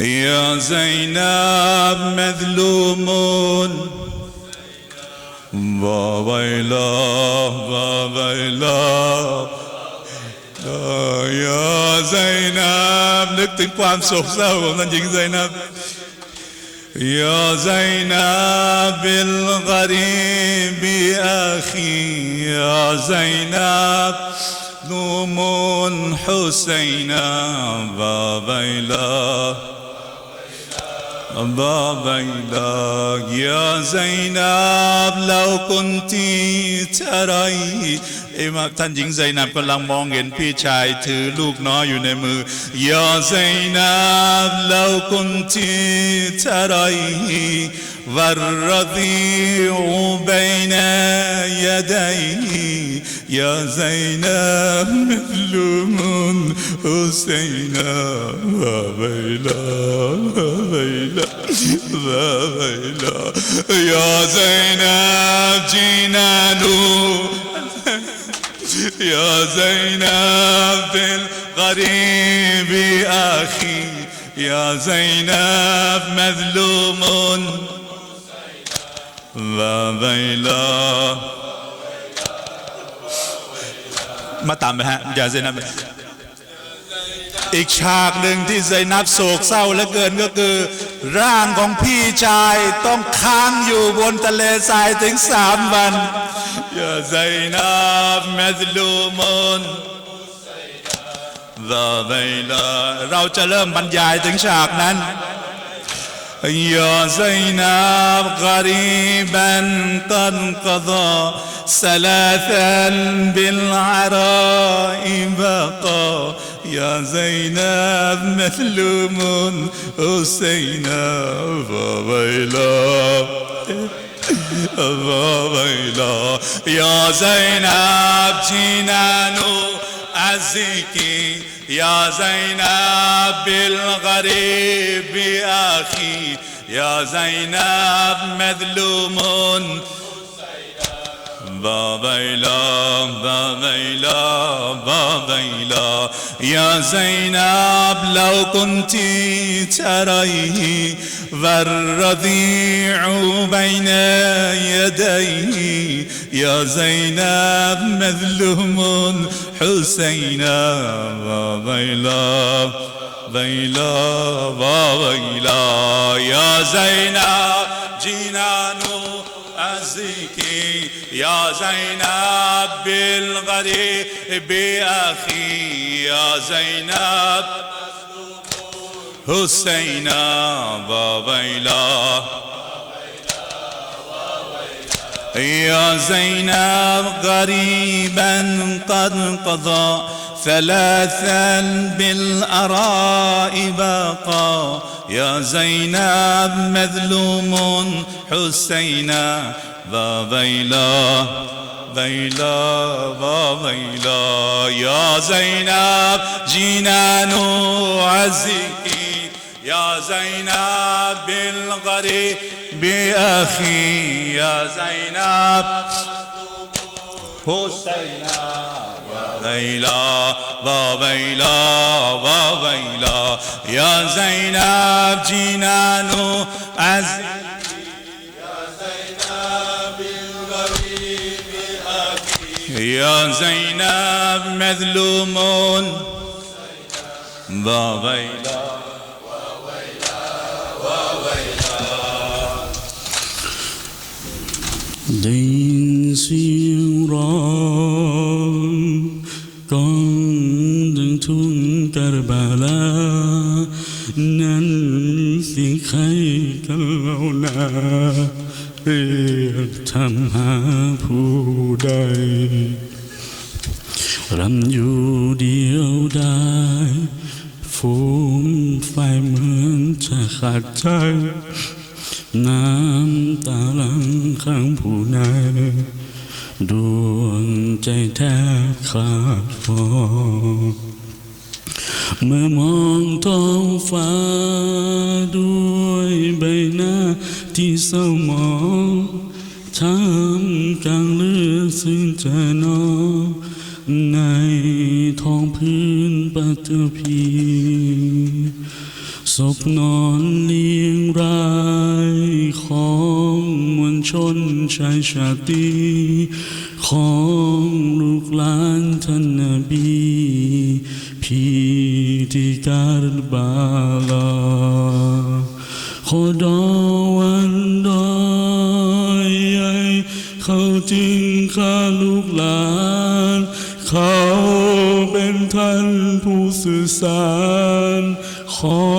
يا زينب مظلوم وويلا وويلا يا زينب นึกถึงความโศกเศร้าของท่านหญิงไซนับ يا زينب الغريب أخي يا زينب نوم حسينا بابيلا بابيلا يا زينب لو كنت تري เอ้มาท่านหญิงไซนับกำลังมองเห็นพี่ชายถือลูกน้อยอยู่ในมือยาไซนับ لو كنت تريه والرضيع بين يديه يا زينب مظلوم حسينا ويلا ويلا ويلا يا زينب جنان يا زينب بالغريب أخي. يا زينب مظلوم. لا ويلا มาตามไปฮะอย่าไซนับอีกฉากหนึ่งที่ไซนับโศกเศร้าเหลือเกินก็คือ ร่างของพี่ชายต้องค้างอยู่บนทะเลทรายถึงสามวันอย่าไซนับแมสลูมอนเราจะเริ่มบรรยายถึงฉากนั้น يا زينب غريبا قضى ثلاثا بالعراء بقى. يا زينب مثلوم حسينا وويلا وويلا يا زينب جنان أزكي يا زينب بالغريب أخي يا زينب مظلوم بابيلا بابيلا بابيلا يا زينب لو كنت تريه والرضيع بين يديه يا زينب مظلوم حسينا بابيلا بيلا بابيلا يا زينب جنانو أزكي يا زينب بالغريب أخي يا زينب. حسينا بابيلا. يا زينب غريبا قد قضى ثلاثا بالأراء باقى يا زينب مظلوم حسينا بابيلا بيلا بابيلا يا زينب جنان عزكي يا زينب بالغريب بأخي يا زينب حسينا بابيلا بابيلا بابيلا يا زينب جنان عز يا زينب مذلوم ذا وويلا وويلا دين سيرام كنتم كربلاء ننسي خيك اللولا รกันเล่านาเรียกทำหาผู้ใดรำอยู่เดียวได้ฟูมไฟเหมือนจะขาดใจ น้ำตาลังข้างผู้นายดวงใจแทบขาดฟอ เมื่อมองท้องฟ้าด้วยใบหน้าที่เศร้าหมองช้ำกลางเลือดซึ่งจะนองในท้องพื้นปัตตภีศพนอนเลียงรายของมวลชนชายชาตรีของลูกหลานท่านนบีพี่ ที่การบาลาขอดอวันดอยใหญ่เขาจริงข้าลูกหลาน เขาเป็นท่านผู้สื่อสาร ขอ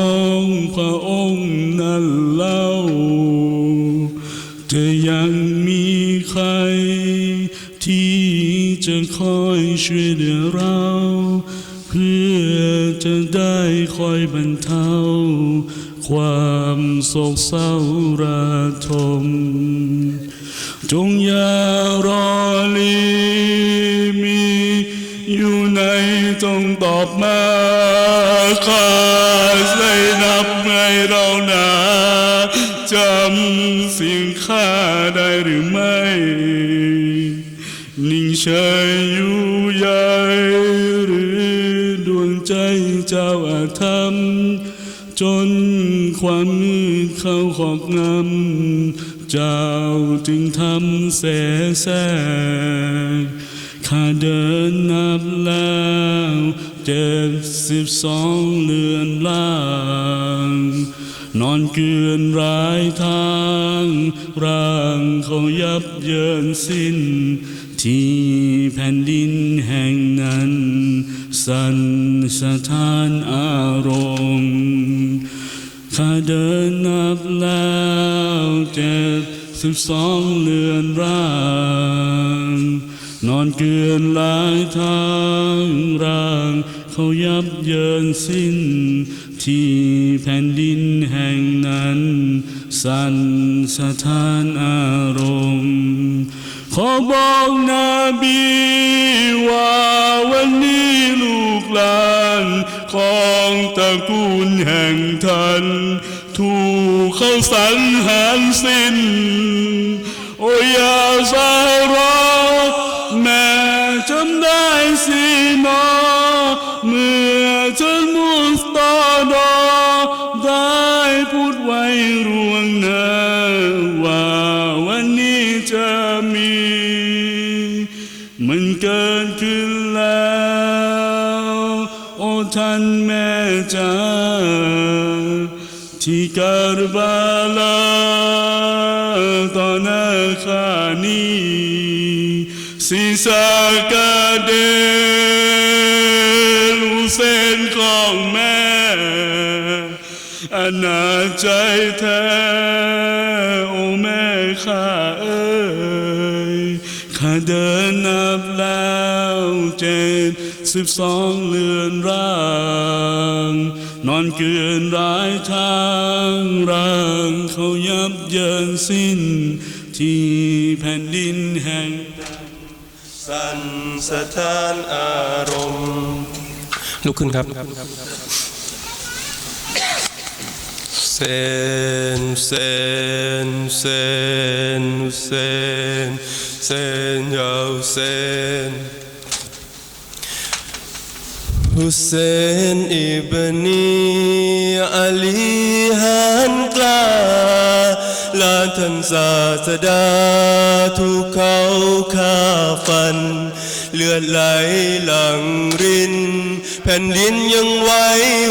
งพระองค์นั่นเล่า จะยังมีใคร ที่จะคอยช่วยเหลือเรา คอยบรรเทาความโศกเศร้าระทม จงอย่ารอลีมีอยู่ในจงตอบมาข้าใส่นับให้เราหนาจำสิ่งข้าได้หรือไม่ นิ่งเฉย จนความมืดเข้าขอบงำเจ้าจึงทำแสแสงข้าเดินนับแล้วเจ็ดสิบสองเลือนล่าง นอนเกลือนรายทาง ร่างเขายับเยินสิ้น ที่แผ่นดินแห่งนั้น สันสถานอารมณ์ ข้าเดินนับแล้วเจ็ดสิบสองเลือนร่าง นอนเกลือนหลายทางร่าง เขายับเยินสิ้น ที่แผ่นดินแห่งนั้น สันสถานอารมณ์ขอบอกนาบีว่าวันนี้ลูกหลาน ของตระกูลแห่งท่านถูกเขาสังหารสิ้น โอ้ยาซาฮรอแม่จำได้สินองานแม่จ้าที่การบาลาตอนหน้าข้านี้ศีรษะกรเด็นลูเส้นของแม่อนาใจแท้โอแม่ข้าเอ้ยข้าเดินนับแล้วเจ็ด สิบสองเลือนร่าง นอนเกลือนรายทางร่างเขายับเยินสิ้น ที่แผ่นดินแห่ง สันสถานอารมณ์ ลุกขึ้นครับ เซนเซนเซนเซนเซนยาวเซน ฮุเซนอิบนีอาลีฮันกลาลานท่านศาสดาถูกเขาฆ่าฟัน เลือดไหลหลังริน แผ่นดินยังไหว้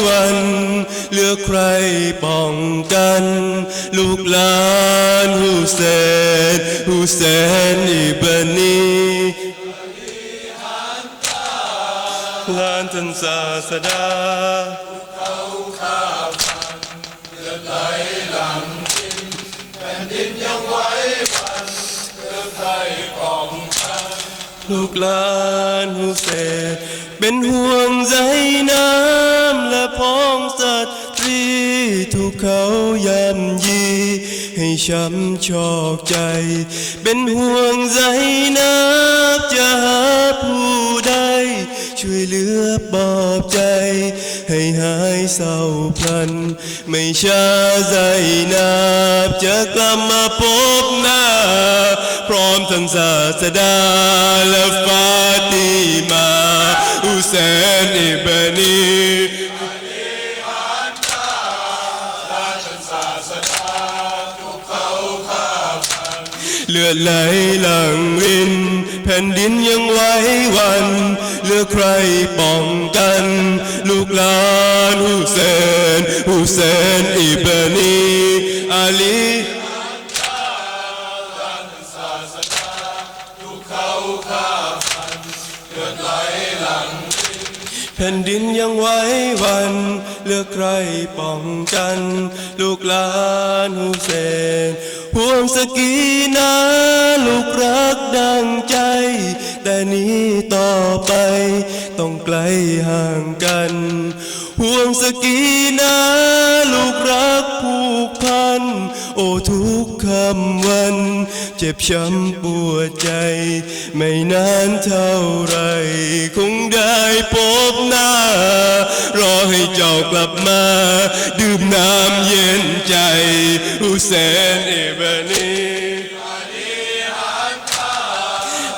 วันเหลือใครป้องกัน ลูกหลานฮุเซนฮุเซนอิบนี ล้านท่านศาสดาภูเขาข้าฟันเลือดไหลหลังดินแผ่นดินยังไว้วันเลือดไทยป้องกันลูกหลานหูเสดเป็นห่วงใจน้ำและพ้องสัตว์ตรีถูกเขายำยีให้ช้ำชอกใจ เป็นห่วงใจน้ำ เหลือปอบใจ ให้หายเศร้าพลัน ไม่ช้าใจนับจะกลับมาพบหน้า พร้อมทั้งศาสดาและฟาติมาอุเซนอิบนี ลือดไหลหลังริน แผ่นดินยังไหว้วันเหลือใครป้องกัน ลูกหลานฮุเซนฮุเซนอิบนีอาลี แผ่นดินยังไหว้วัน เลือกใครป้องกัน ลูกหลานฮุเซนห่วงสกีนาลูกรักดังใจ แต่นี้ต่อไป ต้องไกลห่างกัน ห่วงสกีนาลูกรักผูกพัน โอ้ทุกคำวัน เจ็บช้ำปวดใจ ไม่นานเท่าไร คงได้พบหน้า รอให้เจ้ากลับมา ดื่มน้ำเย็นใจอุเซนเอบนี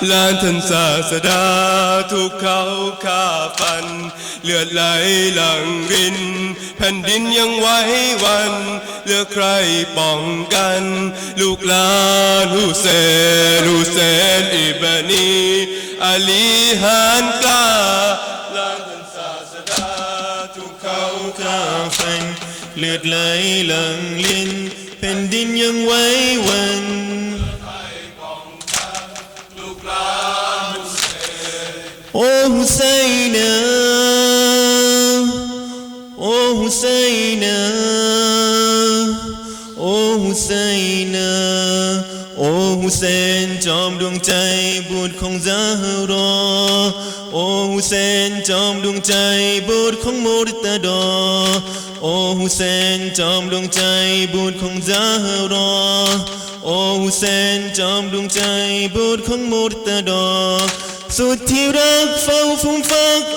ลานท่านศาสดาถูกเขาฆ่าฟัน เลือดไหลหลังริน แผ่นดินยังไหว้วันเหลือใครป้องกัน ลูกหลานฮุเซนฮุเซนอิบานีอาลีฮานกล้าลานท่านศาสดาถูกเขาฆ่าฟัน เลือดไหลหลังลินแผ่นดินยังไหว้วัน โอ้ฮุเซนนะโอ้ฮุเซนนะโอ้ฮุเซนจอมดวงใจบุตรของซาฮรอโอ้ฮุเซนจอมดวงใจบุตรของมุรตะดอโอ้ฮุเซนจอมดวงใจบุตรของซาฮรอโอ้ฮุเซนจอมดวงใจบุตรของมุรตะดอ สุดที่รักเฝ้าฟุ้งฟัก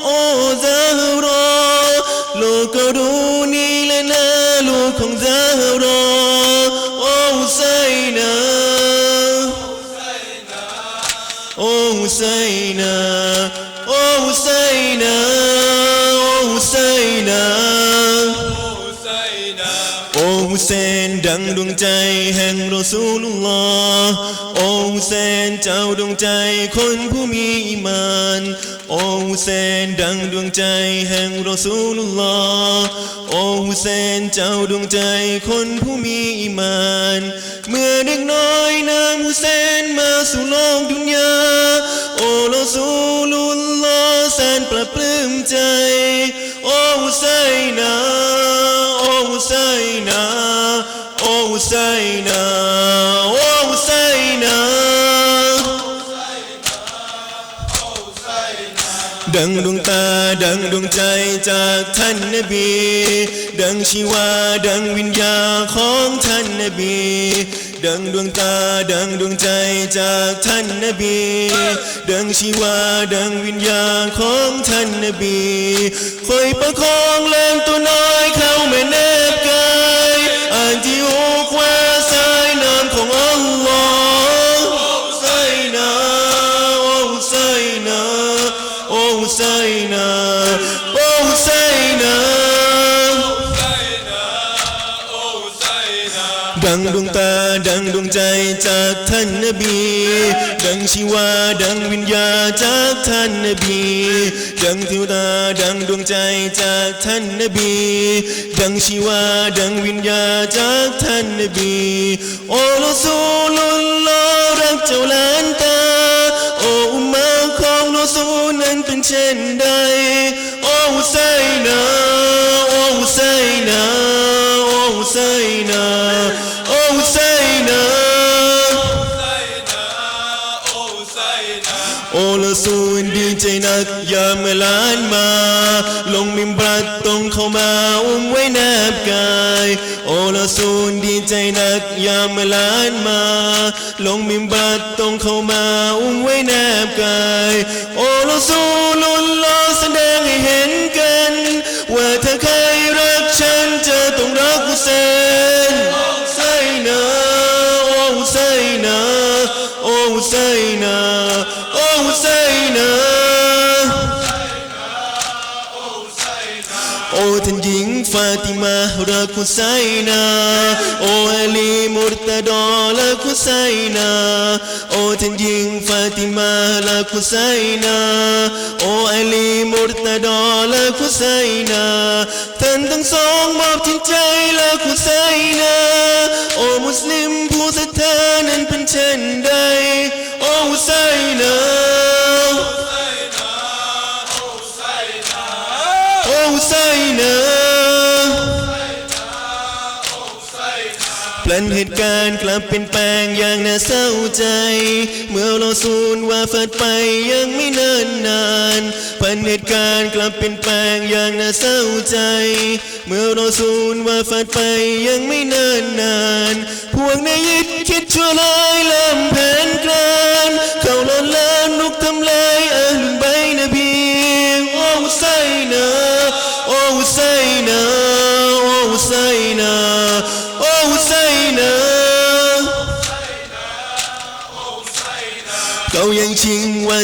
ฮุเซนดังดวงใจแห่งรอซูลุลลอฮ์โอ้ฮุเซนเจ้าดวงใจคนผู้มีอีมานโอ้ฮุเซนดังดวงใจแห่งรอซูลุลลอฮ์โอ้ฮุเซนเจ้าดวงใจคนผู้มีอีมาน เมื่อเด็กน้อยนามฮุเซนมาสู่โลกดุนยาโอ้รอซูลุลลอฮ์แสนปลาปลื้มใจ โอ้ฮุเซนา อ้ฮุเซนาโอ้ฮุเซนาดังดวงตาดังดวงใจจากท่านนบี ดังชีวาดังวิญญาของท่านนบี ดังดวงตาดังดวงใจจากท่านนบี ดังชีวาดังวิญญาของท่านนบีคอยประคองแรงตัวน้อยเข้ามาแนบ ดังดวงตาดังดวงใจจากท่านนบี ดังชีวาดังวิญญาจากท่านนบี ดังทิวตาดังดวงใจจากท่านนบี ดังชีวาดังวิญญาจากท่านนบี โอ้รอซูลุลล ใจนักยามเมื่อล้านมา ลงมิมบัดต้องเข้ามาอุ้มไว้แนบกาย โอละสูนดีใจนักยามเมื่อล้านมา ลงมิมบัดต้องเข้ามาอุ้มไว้แนบกาย โอละสูน ติมารักฮุไซนาโออาลีมุรตะดอรักฮุไซนาโอท่านหญิงฟาติมารักฮุไซนาโออาลีมุรตะดอรักฮุไซนาท่านทั้งสองมอบทิ้งใจรักฮุไซนาโอมุสลิมผู้ศรัทธานั้นเป็นเช่นใดโอฮุไซนา พลันเหตุการณ์กลับเป็นแปลงอย่างน่าเศร้าใจ เมื่อเราสูญว่าฝัดไปยังไม่นานนานพลันเหตุการณ์กลับเป็นแปลงอย่างน่าเศร้าใจ เมื่อเราสูญว่าฝัดไปยังไม่นานนานพวกนายยิดคิดชั่วร้ายลำแผนกล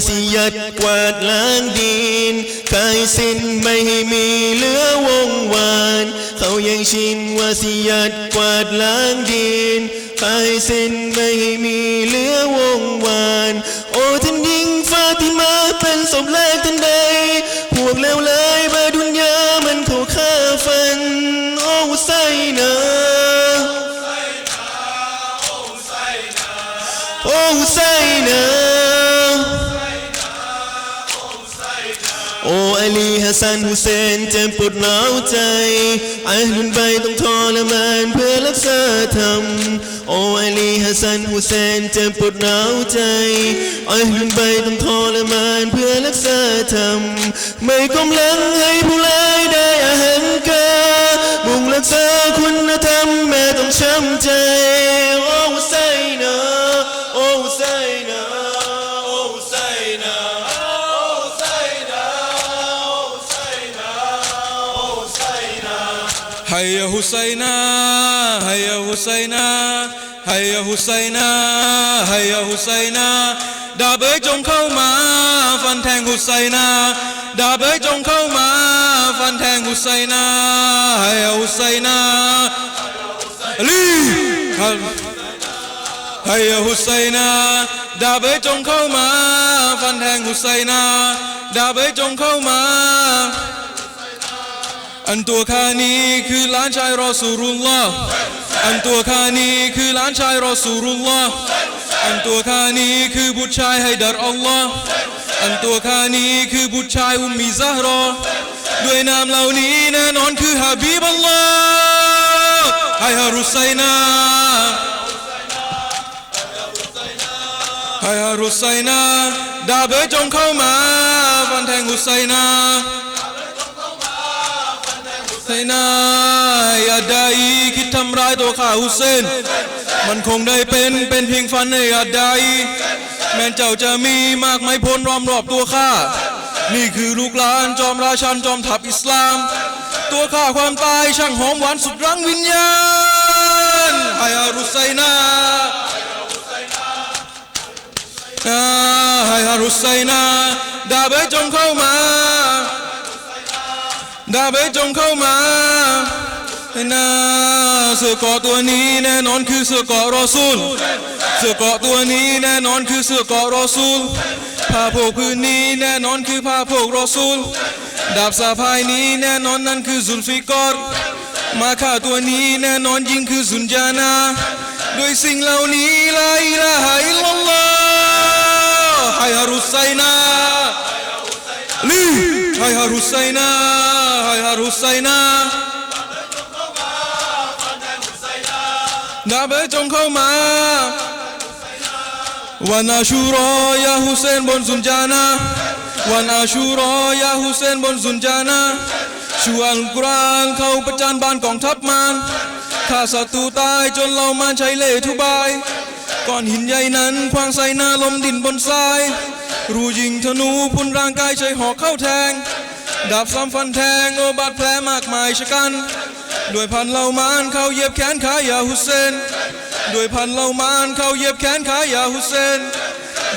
สิยัดกวาดล้างดินกายสิ้นไม่ให้มีเหลือวงวานเขายังชินวาสิยัดกวาดล้างดินกายสิ้นไม่ให้มีเหลือวงวานโอ้ท่านหญิงฟาติมาเป็นศพแรกทันใดพวกเลวเลย โอ้อาลีฮัสซันฮุเซนเจ็บปวดร้าวใจอาลุนใบต้องทรมานเพื่อรักษาธรรมโอ้อาลีฮัสซันฮุเซนเจ็บปวดร้าวใจอาลุนใบต้องทรมานเพื่อรักษาธรรมไม่กำลังให้ผู้ร้ายได้อาหังกามุ่งรักษาคุณธรรมแม้ต้องช้ำใจ حسينا هيا حسينا هيا حسينا هيا حسينا ดาบเอ๋ยจงเข้ามา ฟันแทงหุไซนาดาบเอ๋ยจงเข้ามา ฟันแทงหุไซนาฮายาหุไซนาอาลีฮายาหุไซนาดาบเอ๋ยจงเข้ามา ฟันแทงหุไซนาดาบเอ๋ยจงเข้ามา อันตัวข้านี้คือหลานชายรอสูรุลลอฮ์อันตัวข้านี้คือหลานชายรอสูรุลลอฮ์อันตัวข้านี้คือบุตรชายให้ดัรอัลลอฮ์อันตัวข้านี้คือบุตรชายอุมมีซะฮรอด้วยนามเหล่านี้แน่นอนคือฮะบีบัลลอฮ์ให้ฮารุไซนาให้ฮารุไซนาดาเอ๋ยจงเข้ามาฟันแทงฮุไซนา นาอย่าได้คิดทำร้ายตัวข้าฮุเซน มันคงได้เป็นเป็นเพียงฝันในอย่าได้แม้เจ้าจะมีมากไม่พ้นรอมรอบตัวข้า นี่คือลูกหลานจอมราชันจอมทัพอิสลาม ตัวข้าความตายช่างหอมหวานสุดรังวิญญาณไฮอารุไซนาอ่าไฮอารุไซนาดาเบจงเข้ามา ดาเบจงเข้ามาให้นาเสือเกาะตัวนี้แน่นอนคือเสือเกาะรอซูลเสือเกาะตัวนี้แน่นอนคือเสือเกาะรอซูลผ้าโพกพื้นนี้แน่นอนคือผ้าโพกรอซูลดาบสะพายนี้แน่นอนนั่นคือซุนฟิกอรมาฆ่าตัวนี้แน่นอนยิ่งคือซุนจานาด้วยสิ่งเหล่านี้ลาอิลาฮะอิลลัลลอฮ์ให้ฮารุไซนาลีให้ฮารุไซนาให้ฮารุไซนา ดาเบจงเข้ามาวันอาชูรอยาฮุเซนบนสุนจานาวันอาชูรอยาฮุเซนบนสุนจานาชูอัลกุรานเข้าประจานบานกองทัพมารข้าศัตรูตายจนเรามาใช้เล่ทุบายก้อนหินใหญ่นั้นควางใส่หน้าลมดินบนทราย รูยิงธนูพุนร่างกายใช้หอกเข้าแทง ดาบซ้ำฟันแทงโอบาดแผลมากมายชะกัน ด้วยพันเหล่ามานเข้าเยียบแขนขายาฮุเซน ด้วยพันเหล่ามานเข้าเยียบแขนขายาฮุเซน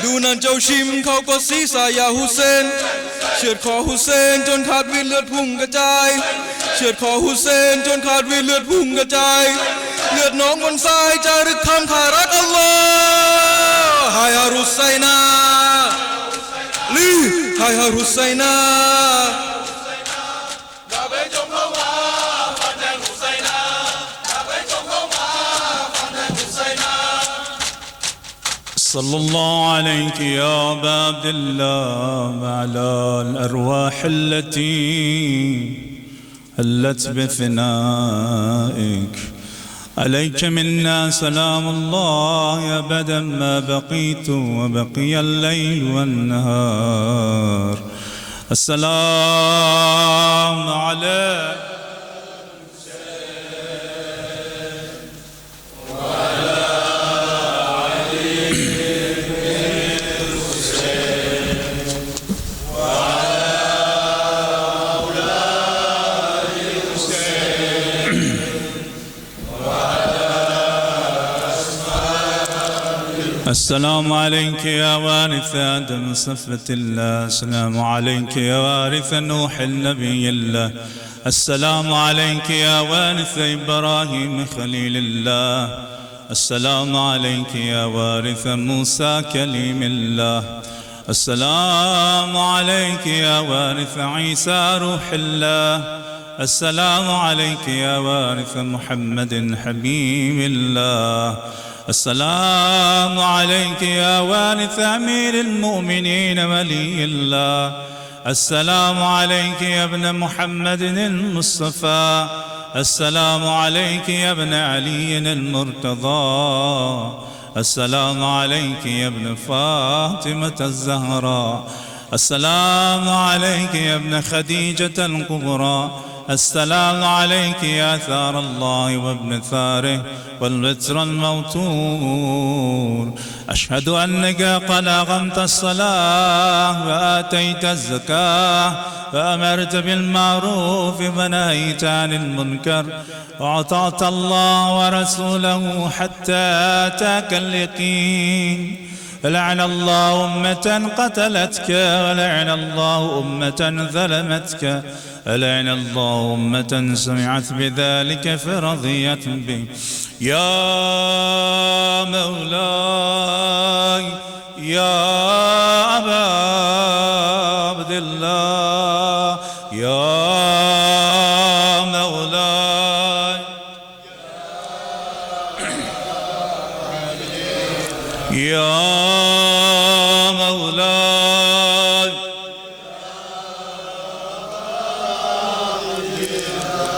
ดูนั่นเจ้าชิมเขาก็ศีรษะยาฮุเซน เชือดคอฮุเซนจนขาดวินเลือดพุ่งกระจาย เชือดคอฮุเซนจนขาดวีเลือดพุ่งกระจาย เลือดน้องบนทรายจารึกคำขารักอัลลอฮ์ไฮฮารุไซนาลีไฮฮารุไซนา صلى الله عليك يا أبا عبد الله وعلى الأرواح التي هلت بثنائك. عليك منا سلام الله أبدا ما بقيت وبقي الليل والنهار. السلام عليك. السلام عليك يا وارث آدم صفة الله. السلام عليك يا وارث نوح النبي الله. السلام عليك يا وارث إبراهيم خليل الله. السلام عليك يا وارث موسى كليم الله. السلام عليك يا وارث عيسى روح الله. السلام عليك يا وارث محمد حبيب الله. السلام عليك يا وارث أمير المؤمنين ولي الله. السلام عليك يا ابن محمد المصطفى. السلام عليك يا ابن علي المرتضى. السلام عليك يا ابن فاطمة الزهراء. السلام عليك يا ابن خديجة الكبرى. السلام عليك يا ثار الله وابن ثاره والوتر الموتور. أشهد أنك قد أقمت الصلاة وآتيت الزكاة وأمرت بالمعروف ونهيت عن المنكر. وأطعت الله ورسوله حتى أتاك اليقين. لعن الله أمة قتلتك ولعن الله أمة ظلمتك لعن الله أمة سمعت بذلك فرضيت به. يا مولاي يا أبا عبد الله يا يا مولاي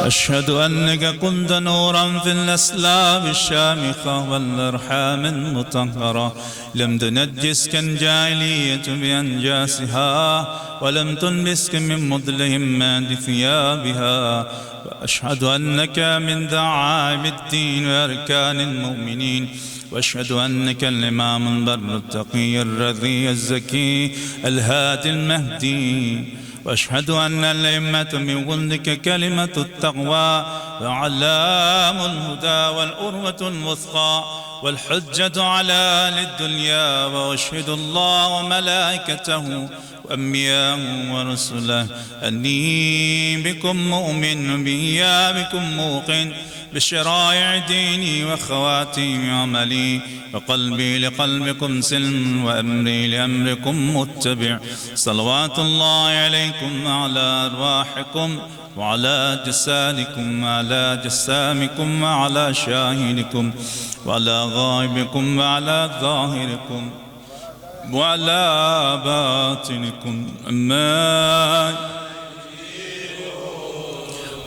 أشهد أنك كنت نورا في الأسلام الشامخة والأرحام المطهرة. لم تنجسك الجاهلية بأنجاسها ولم تلبسك من مظلمات ثيابها وأشهد أنك من دعائم الدين وأركان المؤمنين. وأشهد أنك الإمام البر التقي الرضي الزكي الهادي المهدي. واشهد أن الأئمة من ولدك كلمة التقوى وعلام الهدى والأروة الوثقى والحجة على أهل الدنيا وأشهد الله وملائكته وانبياءه ورسله أني بكم مؤمن بي بكم موقن بشرائع ديني وخواتيم عملي وقلبي لقلبكم سلم وأمري لأمركم متبع. صلوات الله عليكم وعلى أرواحكم وعلى جسادكم وعلى جسامكم وعلى شاهدكم وعلى غائبكم وعلى ظاهركم. وعلى باطنكم أما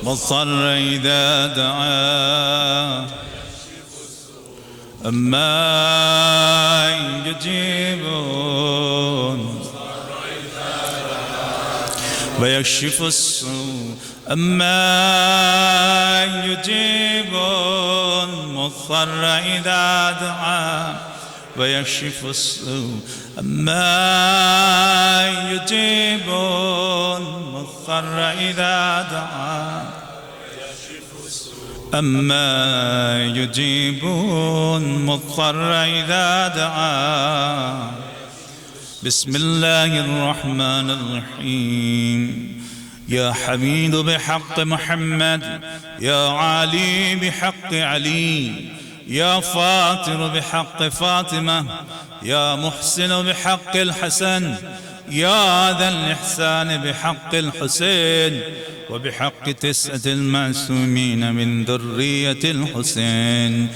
والضر إذا دعاه أما يجيبون ويكشف السوء أما يجيب المضطر إذا دعاه ويكشف السوء. أما يجيب المضطر إذا دعاه أما يجيب المضطر إذا دعاه بسم الله الرحمن الرحيم. يا حميد بحق محمد يا علي بحق علي. يا فاطر بحق فاطمة يا محسن بحق الحسن يا ذا الإحسان بحق الحسين وبحق تسعة المعصومين من ذرية الحسين.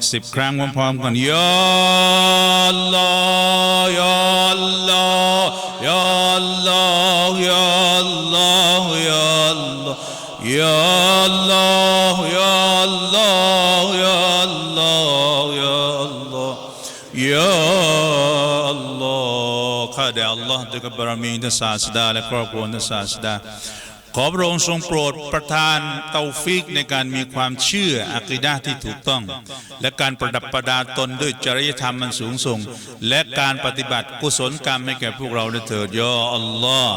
سيب كرام ومقام يا الله يا الله يا الله يا الله يا الله يا الله يا الله يا الله يا الله يا الله. قد الله تكبر من ساسدا لكرب ونساسدا ขอพระองค์ทรงโปรดประทานเตาฟิกในการมีความเชื่ออักิดาที่ถูกต้อง และการประดับประดาตนด้วยจริยธรรมมันสูงส่ง และการปฏิบัติกุศลกรรมให้แก่พวกเราเถิดยออัลลอฮ์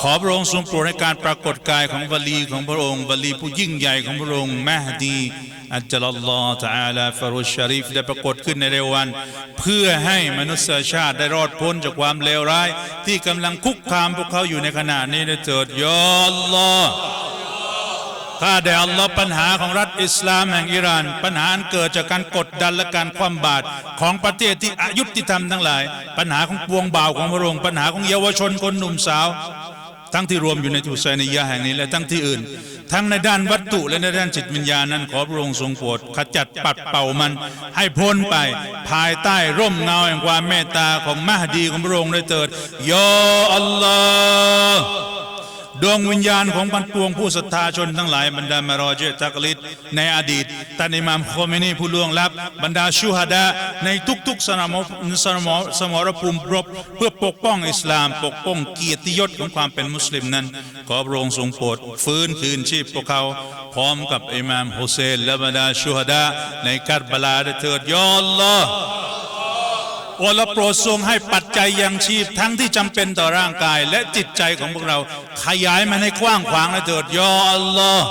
ขอพระองค์ทรงโปรดให้การปรากฏกายของวลีของพระองค์วลีผู้ยิ่งใหญ่ของพระองค์แม่ดี อัจลลอฮ์ตาลาฟารุชชาริฟได้ปรากฏขึ้นในเร็ววัน เพื่อให้มนุษยชาติได้รอดพ้นจากความเลวร้าย ที่กำลังคุกคามพวกเขาอยู่ในขณะนี้ด้เถิดยอลลอฮข้าแต่อัลลอฮ์ปัญหาของรัฐอิสลามแห่งอิหร่าน ปัญหาอันเกิดจากการกดดันและการคว่ำบาตรของประเทศที่อายุติธรรมทั้งหลาย ปัญหาของปวงบ่าวของพระองค์ปัญหาของเยาวชนคนหนุ่มสาว ทั้งที่รวมอยู่ในทุสานิยะห์แห่งนี้และทั้งที่อื่น ทั้งในด้านวัตถุและในด้านจิตวิญญาณนั้นขอพระองค์ทรงโปรดขจัดปัดเป่ามัน ให้พ้นไปภายใต้ร่มเงาแห่งความเมตตาของมหดีของพระองค์ด้วยเถิดยออัลลอฮ์ ดวงวิญญาณของบรรปวงผู้ศรัทธาชนทั้งหลายบรรดามารอเจตักลิดในอดีตท่านอิหมามโคเมนีผู้ล่วงลับบรรดาชูฮดาในทุกๆสนามสนามสมรภูมิรบเพื่อปกป้องอิสลามปกป้องเกียรติยศของความเป็นมุสลิมนั้น ขอพระองค์ทรงโปรดฟื้นคืนชีพพวกเขา พร้อมกับอิหมามฮุเซนและบรรดาชูฮดาในกัรบลาได้เถิดยอลลอ อและโปรดทรงให้ปัจจัยยังชีพทั้งที่จำเป็นต่อร่างกาย และจิตใจของพวกเรา ขยายมันให้กว้างขวางและเถิดยออัลลอฮ์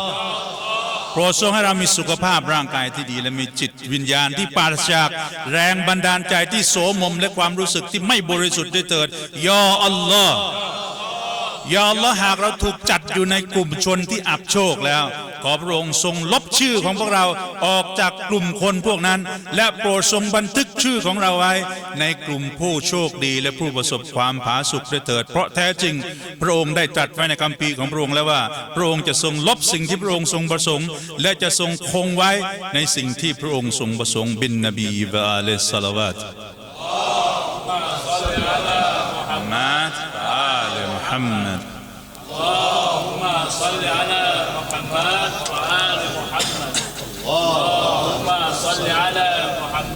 โปรดทรงให้เรามีสุขภาพร่างกายที่ดี และมีจิตวิญญาณที่ปราศจากแรงบันดาลใจที่โสมมและความรู้สึกที่ไม่บริสุทธิ์ด้วยเถิดยออัลลอฮ์ยาอัลลอฮ์หากเราถูกจัดอยู่ในกลุ่มชนที่อับโชคแล้ว ขอพระองค์ทรงลบชื่อของพวกเราออกจากกลุ่มคนพวกนั้น และโปรดทรงบันทึกชื่อของเราไว้ ในกลุ่มผู้โชคดีและผู้ประสบความผาสุกเถิด เพราะแท้จริง พระองค์ได้ตรัสไว้ในคัมภีของพระองค์แล้วว่า พระองค์จะทรงลบสิ่งที่พระองค์ทรงประสงค์ และจะทรงคงไว้ในสิ่งที่พระองค์ทรงประสงค์บินนบีวะอาลัยฮิสลาวาตมา